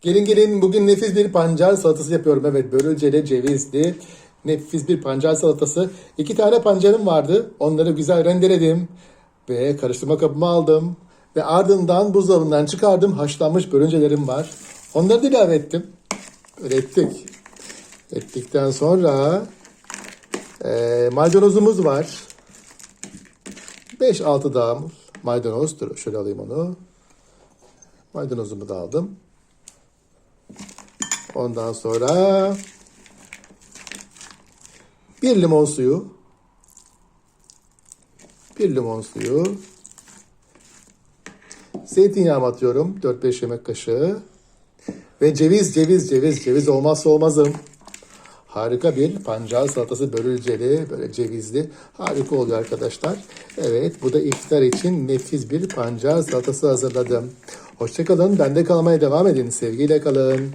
Gelin gelin bugün nefis bir pancar salatası yapıyorum. Evet börülceli cevizli nefis bir pancar salatası. İki tane pancarım vardı. Onları güzel rendeledim. Ve karıştırma kabıma aldım. Ve ardından buzdolabından çıkardım. Haşlanmış börülcelerim var. Onları da ilave ettim. Öyle ettik. Ettikten sonra eee maydanozumuz var. 5-6 dağım maydanoz. Dur şöyle alayım onu. Maydanozumu da aldım. Ondan sonra bir limon suyu. Bir limon suyu. Zeytinyağı atıyorum. 4-5 yemek kaşığı. Ve ceviz, ceviz, ceviz, ceviz olmazsa olmazım. Harika bir pancar salatası börülceli, böyle cevizli. Harika oluyor arkadaşlar. Evet, bu da iftar için nefis bir pancar salatası hazırladım. Hoşçakalın, bende kalmaya devam edin. Sevgiyle kalın.